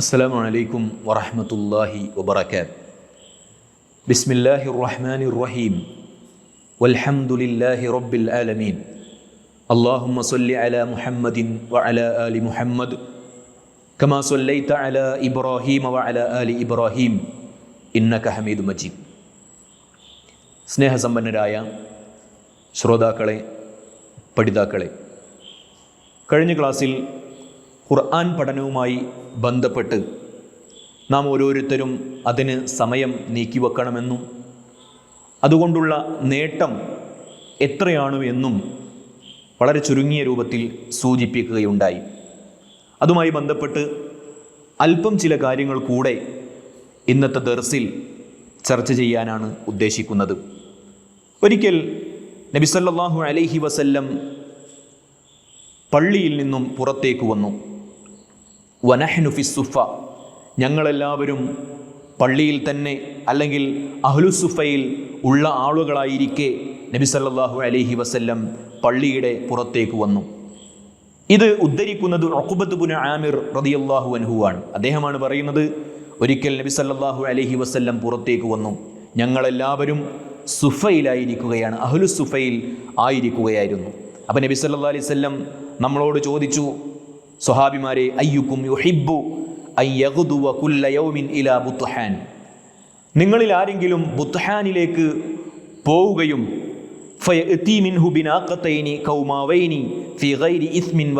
السلام عليكم ورحمة الله وبركاته بسم الله الرحمن الرحيم والحمد لله رب العالمين اللهم صل على محمد وعلى آل محمد كما صليت على إبراهيم وعلى آل إبراهيم إنك حميد مجيد സ്നേഹസമ്പന്നരായ ശ്രോതാക്കളെ പഠിതാക്കളെ കഴിഞ്ഞ ക്ലാസ്സിൽ ഖുർആൻ പഠനവുമായി ബന്ധപ്പെട്ട് നാം ഓരോരുത്തരും അതിന് സമയം നീക്കിവെക്കണമെന്നും അതുകൊണ്ടുള്ള നേട്ടം എത്രയാണ് എന്നും വളരെ ചുരുങ്ങിയ രൂപത്തിൽ സൂചിപ്പിക്കുകയുണ്ടായി. അതുമായി ബന്ധപ്പെട്ട് അല്പം ചില കാര്യങ്ങൾ കൂടെ ഇന്നത്തെ ദർസിൽ ചർച്ച ചെയ്യാനാണ് ഉദ്ദേശിക്കുന്നത്. ഒരിക്കൽ നബിസല്ലാഹു അലൈഹി വസല്ലം പള്ളിയിൽ നിന്നും പുറത്തേക്ക് വന്നു. വനഹ്നു ഫിസുഫ ഞങ്ങളെല്ലാവരും പള്ളിയിൽ തന്നെ അല്ലെങ്കിൽ അഹ്ലുസുഫയിൽ ഉള്ള ആളുകളായിരിക്കെ നബി സല്ലല്ലാഹു അലൈഹി വസല്ലം പള്ളിയുടെ പുറത്തേക്ക് വന്നു. ഇത് ഉദ്ധരിക്കുന്നത് ഒക്കുബത്ത് പുന ആമിർ റതിയല്ലാഹു അൻഹുവാണ് അദ്ദേഹമാണ് പറയുന്നത് ഒരിക്കൽ നബി സല്ലല്ലാഹു അലൈഹി വസല്ലം പുറത്തേക്ക് വന്നു. ഞങ്ങളെല്ലാവരും സുഫയിലായിരിക്കുകയാണ് അഹ്ലു സുഫയിൽ ആയിരിക്കുകയായിരുന്നു. അപ്പം നബി സല്ലാ അലൈവല്ലം നമ്മളോട് ചോദിച്ചു സ്വഹാബിമാരെ അയ്യുക്കും യുഹിബ്ബു അയ്യഹുദുവ യൗമിൻ ഇലാ ബുത്ഹാൻ. നിങ്ങളിൽ ആരെങ്കിലും ബുത്ഹാനിലേക്ക് പോവുകയും ഫയത്തി മിൻഹു കൗമാവൈനി ഗൈരി ഇസ്മിൻ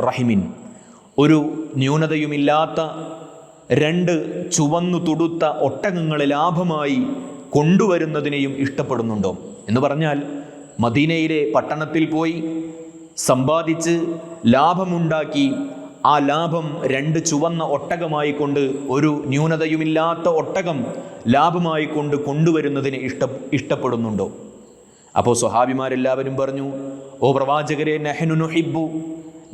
റഹിമിൻ. ഒരു ന്യൂനതയുമില്ലാത്ത രണ്ട് ചുവന്നു തുടുത്ത ഒട്ടകങ്ങളെ ലാഭമായി കൊണ്ടുവരുന്നതിനെയും ഇഷ്ടപ്പെടുന്നുണ്ടോ? എന്ന് പറഞ്ഞാൽ മദീനയിലെ പട്ടണത്തിൽ പോയി സമ്പാദിച്ച് ലാഭമുണ്ടാക്കി ആ ലാഭം രണ്ട് ചുവന്ന ഒട്ടകമായി കൊണ്ട് ഒരു ന്യൂനതയുമില്ലാത്ത ഒട്ടകം ലാഭമായി കൊണ്ട് കൊണ്ടുവരുന്നതിന് ഇഷ്ട ഇഷ്ടപ്പെടുന്നുണ്ടോ? അപ്പോൾ സ്വഹാബിമാരെല്ലാവരും പറഞ്ഞു ഓ പ്രവാചകരെ നെഹനു നുഹിബു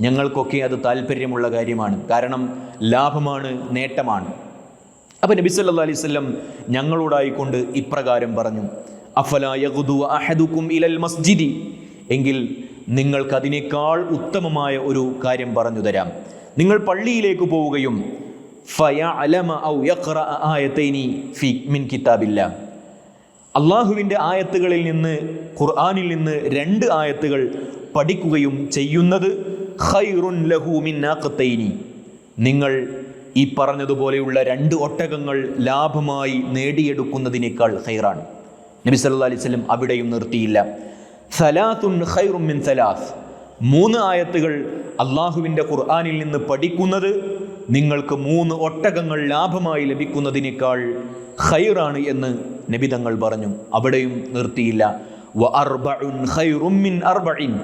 ഞങ്ങൾക്കൊക്കെ അത് താല്പര്യമുള്ള കാര്യമാണ്. കാരണം ലാഭമാണ് നേട്ടമാണ്. അപ്പം നബി സല്ലാ അലൈഹി ഞങ്ങളോടായിക്കൊണ്ട് ഇപ്രകാരം പറഞ്ഞു അഫലാ യഗ്ദു അഹദുക്കും ഇലൽ മസ്ജിദി. എങ്കിൽ നിങ്ങൾക്കതിനേക്കാൾ ഉത്തമമായ ഒരു കാര്യം പറഞ്ഞു തരാം. നിങ്ങൾ പള്ളിയിലേക്ക് പോവുകയും മിൻ കിതാബില്ല. അള്ളാഹുവിന്റെ ആയത്തുകളിൽ നിന്ന് ഖുർആാനിൽ നിന്ന് രണ്ട് ആയത്തുകൾ പഠിക്കുകയും ചെയ്യുന്നത് ഖൈറുൻ ലഹു മിൻ നാഖത്തൈനി നിങ്ങൾ ഈ പറഞ്ഞതുപോലെയുള്ള രണ്ട് ഒട്ടകങ്ങൾ ലാഭമായി നേടിയെടുക്കുന്നതിനേക്കാൾ ഹൈറാണ് നബി സല്ലാ അലൈഹി വസല്ലം അവിടെയും നിർത്തിയില്ല. സലാത്തുൻ ഖൈറും മിൻ സലാസ്. മൂന്ന് ആയത്തുകൾ അള്ളാഹുവിന്റെ ഖുർആാനിൽ നിന്ന് പഠിക്കുന്നത് നിങ്ങൾക്ക് മൂന്ന് ഒട്ടകങ്ങൾ ലാഭമായി ലഭിക്കുന്നതിനേക്കാൾ ഖൈറാണ് എന്ന് നബിതങ്ങൾ പറഞ്ഞു. അവിടെയും നിർത്തിയില്ല. വ അർബഉൻ മിൻ അർബഇൻ.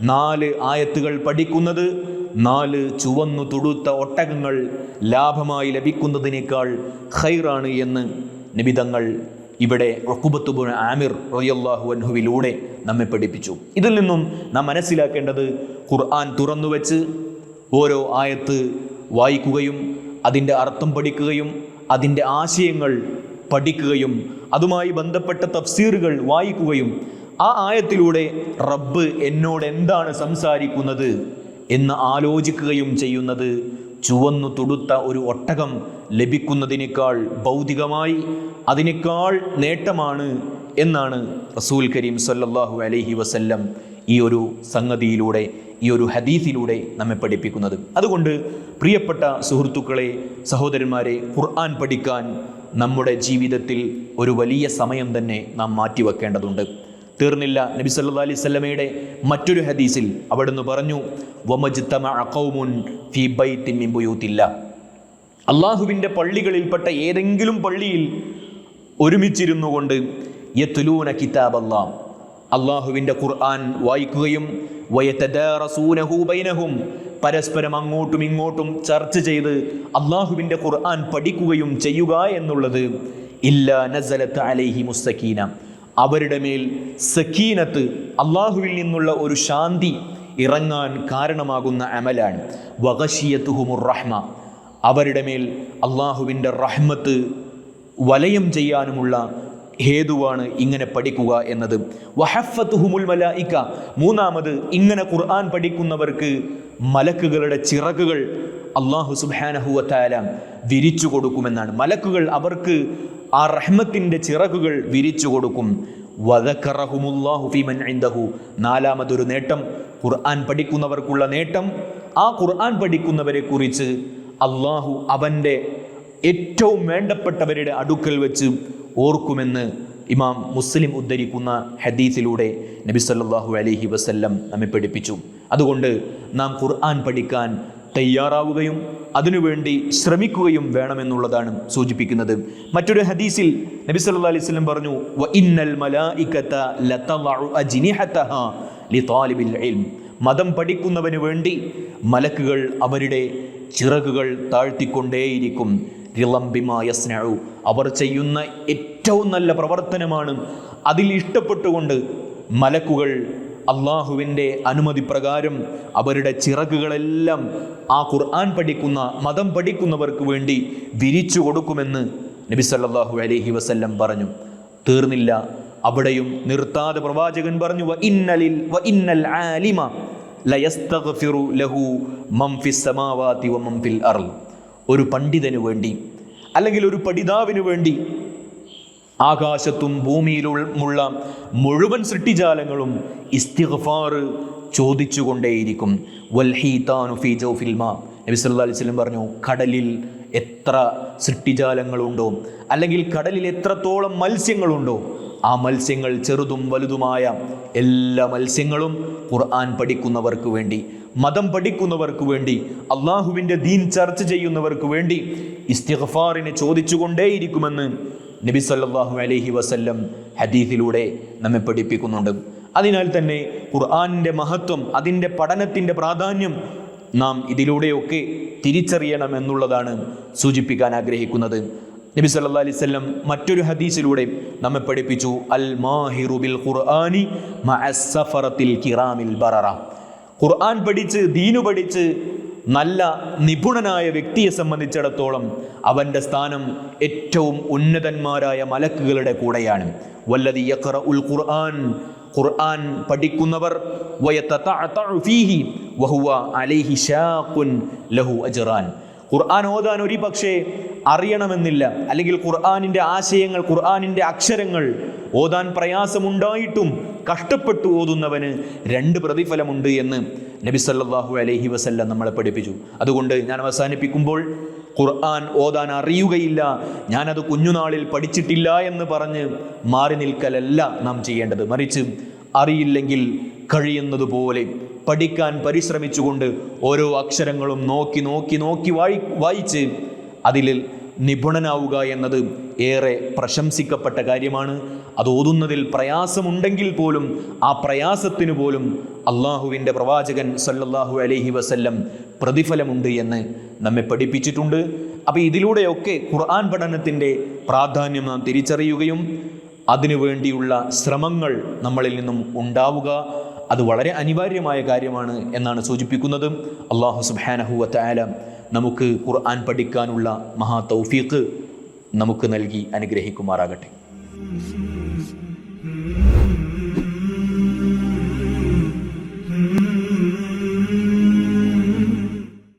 നാല് ആയത്തുകൾ പഠിക്കുന്നത് നാല് ചുവന്നു തുടുത്ത ഒട്ടകങ്ങൾ ലാഭമായി ലഭിക്കുന്നതിനേക്കാൾ ഖൈറാണ് എന്ന് നിബിതങ്ങൾ ഇവിടെ റക്കുബത്തുബുൻ ആമിർ റയ്യല്ലാഹു അൻഹുവിലൂടെ നമ്മെ പഠിപ്പിച്ചു. ഇതിൽ നിന്നും നാം മനസ്സിലാക്കേണ്ടത് ഖുർആൻ തുറന്നു വെച്ച് ഓരോ ആയത്ത് വായിക്കുകയും അതിന്റെ അർത്ഥം പഠിക്കുകയും അതിന്റെ ആശയങ്ങൾ പഠിക്കുകയും അതുമായി ബന്ധപ്പെട്ട തഫ്സീറുകൾ വായിക്കുകയും ആ ആയത്തിലൂടെ റബ്ബ് എന്നോട് എന്താണ് സംസാരിക്കുന്നത് എന്ന് ആലോചിക്കുകയും ചെയ്യുന്നത്. ചുവന്നു തുടുത്ത ഒരു ഒട്ടകം ലഭിക്കുന്നതിനേക്കാൾ ഭൗതികമായി അതിനേക്കാൾ നേട്ടമാണ് എന്നാണ് റസൂൽ കരീം സല്ലാഹു അലൈഹി വസല്ലം ഈ ഒരു സംഗതിയിലൂടെ ഈ ഒരു ഹദീസിലൂടെ നമ്മെ പഠിപ്പിക്കുന്നത്. അതുകൊണ്ട് പ്രിയപ്പെട്ട സുഹൃത്തുക്കളെ സഹോദരന്മാരെ ഖുർആൻ പഠിക്കാൻ നമ്മുടെ ജീവിതത്തിൽ ഒരു വലിയ സമയം തന്നെ നാം മാറ്റിവെക്കേണ്ടതുണ്ട്. തീർന്നില്ല നബി സല്ലാ അലൈഹി വസല്ലമയുടെ മറ്റൊരു ഹദീസിൽ അവിടുന്ന് പറഞ്ഞു ബുയൂത്തില്ല. അള്ളാഹുവിന്റെ പള്ളികളിൽപ്പെട്ട ഏതെങ്കിലും പള്ളിയിൽ ഒരുമിച്ചിരുന്നു കൊണ്ട് യത്തുലൂന കിതാബ് അല്ലാം അള്ളാഹുവിന്റെ ഖുർആൻ വായിക്കുകയും വയത്തദാറസൂനഹു ബൈനഹും പരസ്പരം അങ്ങോട്ടും ഇങ്ങോട്ടും ചർച്ച ചെയ്ത് അള്ളാഹുവിന്റെ ഖുർആൻ പഠിക്കുകയും ചെയ്യുക എന്നുള്ളത് ഇല്ലാ നസലത്ത് അലൈഹി മുസ്തഖീന അവരുടെ മേൽ സക്കീനത്ത് അള്ളാഹുവിൽ നിന്നുള്ള ഒരു ശാന്തി ഇറങ്ങാൻ കാരണമാകുന്ന അമലാണ്. വകഷിയത്തുഹുമുർ റഹ്മ. അവരുടെ മേൽ അള്ളാഹുവിന്റെ റഹ്മത്ത് വലയം ചെയ്യാനുമുള്ള ഹേതുവാണ് ഇങ്ങനെ പഠിക്കുക എന്നത്. വഹഫത്തുഹുമുൽ മലായിക്ക. മൂന്നാമത് ഇങ്ങനെ ഖുർആൻ പഠിക്കുന്നവർക്ക് മലക്കുകളുടെ ചിറകുകൾ അള്ളാഹു സുബാനഹുവത്താല വിരിച്ചു കൊടുക്കുമെന്നാണ്. മലക്കുകൾ അവർക്ക് ആ റഹ്മത്തിന്റെ ചിറകുകൾ വിരിച്ചു കൊടുക്കും. വദക്കറഹുമുല്ലാഹു ഫീമൻ ഇൻദഹു. നാലാമതൊരു നേട്ടം ഖുർആൻ പഠിക്കുന്നവർക്കുള്ള നേട്ടം. ആ ഖുർആൻ പഠിക്കുന്നവരെ കുറിച്ച് അള്ളാഹു അവന്റെ ഏറ്റവും വേണ്ടപ്പെട്ടവരുടെ അടുക്കൽ വെച്ച് ഓർക്കുമെന്ന് ഇമാം മുസ്ലിം ഉദ്ധരിക്കുന്ന ഹദീസിലൂടെ നബി സല്ലാഹു അലഹി വസല്ലം നമ്മെ പഠിപ്പിച്ചു. അതുകൊണ്ട് നാം ഖുർആൻ പഠിക്കാൻ തയ്യാറാവുകയും അതിനുവേണ്ടി ശ്രമിക്കുകയും വേണമെന്നുള്ളതാണ് സൂചിപ്പിക്കുന്നത്. മറ്റൊരു ഹദീസിൽ നബി സല്ലാ അലൈഹി സ്വലം പറഞ്ഞു മതം പഠിക്കുന്നവന് വേണ്ടി മലക്കുകൾ അവരുടെ ചിറകുകൾ താഴ്ത്തിക്കൊണ്ടേയിരിക്കും. റിളംബിമായസ്നഉ അവർ ചെയ്യുന്ന ഏറ്റവും നല്ല പ്രവർത്തനമാണ്. അതിൽ ഇഷ്ടപ്പെട്ടുകൊണ്ട് മലക്കുകൾ അള്ളാഹുവിന്റെ അനുമതി പ്രകാരം അവരുടെ ചിറകുകളെല്ലാം ആ ഖുർആൻ പഠിക്കുന്ന മതം പഠിക്കുന്നവർക്ക് വേണ്ടി വിരിച്ചു കൊടുക്കുമെന്ന് നബി സല്ലല്ലാഹു അലൈഹി വസല്ലം പറഞ്ഞു. തീർന്നില്ല. അവിടെയും നിർത്താതെ പ്രവാചകൻ പറഞ്ഞു വ ഇന്നലിൽ വ ഇന്നൽ ആലിമ ലയസ്തഗ്ഫിറു ലഹു മം ഫിസ് സമാവാതി വ മം ഫിൽ അർൾ ഒരു പണ്ഡിതന് വേണ്ടി അല്ലെങ്കിൽ ഒരു പഠിതാവിന് വേണ്ടി ആകാശത്തും ഭൂമിയിലുമുള്ള മുഴുവൻ സൃഷ്ടിജാലങ്ങളും ഇസ്തിഗ്ഫാർ ചോദിച്ചുകൊണ്ടേയിരിക്കും. വൽഹീതാനു ഫീ ജൗഫിൽ മാ. നബി സല്ലല്ലാഹു അലൈഹി വസല്ലം പറഞ്ഞു കടലിൽ എത്ര സൃഷ്ടിജാലങ്ങളുണ്ടോ അല്ലെങ്കിൽ കടലിൽ എത്രത്തോളം മത്സ്യങ്ങളുണ്ടോ ആ മത്സ്യങ്ങൾ ചെറുതും വലുതുമായ എല്ലാ മത്സ്യങ്ങളും ഖുർആൻ പഠിക്കുന്നവർക്ക് വേണ്ടി മതം പഠിക്കുന്നവർക്ക് വേണ്ടി അള്ളാഹുവിന്റെ ദീൻ ചർച്ച ചെയ്യുന്നവർക്ക് വേണ്ടി ഇസ്തിഗ്ഫാറിനെ ചോദിച്ചുകൊണ്ടേയിരിക്കുമെന്ന് നബി സല്ലാഹു അലഹി വസല്ലം ഹദീഫിലൂടെ നമ്മെ പഠിപ്പിക്കുന്നുണ്ട്. അതിനാൽ തന്നെ ഖുർആാനിന്റെ മഹത്വം അതിന്റെ പഠനത്തിന്റെ പ്രാധാന്യം നാം ഇതിലൂടെയൊക്കെ തിരിച്ചറിയണം എന്നുള്ളതാണ് സൂചിപ്പിക്കാൻ ആഗ്രഹിക്കുന്നത്. നബി സല്ലാ അലൈഹി വസല്ലം മറ്റൊരു ഹദീസിലൂടെ നമ്മെ പഠിപ്പിച്ചു അൽ മാഹിറു ബിൽ ഖുർആനി കിറാമിൽ ബററ. ഖുർആൻ പഠിച്ച് ദീനു പഠിച്ച് നല്ല നിപുണനായ വ്യക്തിയെ സംബന്ധിച്ചിടത്തോളം അവന്റെ സ്ഥാനം ഏറ്റവും ഉന്നതന്മാരായ മലക്കുകളുടെ കൂടെയാണ്. വല്ലതി യഖറ ഉൽ ഖുർആൻ ഖുർആൻ പഠിക്കുന്നവർ അലൈഹി ഷാഖുൻ ലഹു ഖുർആൻ ഓതാൻ ഒരു പക്ഷേ അറിയണമെന്നില്ല. അല്ലെങ്കിൽ ഖുർആാനിന്റെ ആശയങ്ങൾ ഖുർആാനിന്റെ അക്ഷരങ്ങൾ ഓതാൻ പ്രയാസമുണ്ടായിട്ടും കഷ്ടപ്പെട്ടു ഓതുന്നവന് രണ്ട് പ്രതിഫലമുണ്ട് എന്ന് നബി സല്ലല്ലാഹു അലൈഹി വസല്ലം നമ്മളെ പഠിപ്പിച്ചു. അതുകൊണ്ട് ഞാൻ അവസാനിപ്പിക്കുമ്പോൾ ഖുർആൻ ഓതാൻ അറിയുകയില്ല. ഞാനത് കുഞ്ഞുനാളിൽ പഠിച്ചിട്ടില്ല എന്ന് പറഞ്ഞ് മാറി നിൽക്കലല്ല നാം ചെയ്യേണ്ടത്. മറിച്ച് അറിയില്ലെങ്കിൽ കഴിയുന്നതുപോലെ പഠിക്കാൻ പരിശ്രമിച്ചുകൊണ്ട് ഓരോ അക്ഷരങ്ങളും നോക്കി നോക്കി നോക്കി വായി വായിച്ച് അതിൽ നിപുണനാവുക എന്നത് ഏറെ പ്രശംസിക്കപ്പെട്ട കാര്യമാണ്. അത് ഓതുന്നതിൽ പ്രയാസമുണ്ടെങ്കിൽ പോലും ആ പ്രയാസത്തിനു പോലും അള്ളാഹുവിന്റെ പ്രവാചകൻ സല്ലല്ലാഹു അലൈഹി വസല്ലം പ്രതിഫലമുണ്ട് എന്ന് നമ്മെ പഠിപ്പിച്ചിട്ടുണ്ട്. അപ്പോൾ ഇതിലൂടെയൊക്കെ ഖുർആൻ പഠനത്തിന്റെ പ്രാധാന്യം നാം തിരിച്ചറിയുകയും അതിനുവേണ്ടിയുള്ള ശ്രമങ്ങൾ നമ്മളിൽ നിന്നും ഉണ്ടാവുക. അത് വളരെ അനിവാര്യമായ കാര്യമാണ് എന്നാണ് സൂചിപ്പിക്കുന്നത്. അള്ളാഹു സുബാനഹുവ ആല നമുക്ക് ഖുർആൻ പഠിക്കാനുള്ള മഹാ തൗഫീഖ് നമുക്ക് നൽകി അനുഗ്രഹിക്കുമാറാകട്ടെ.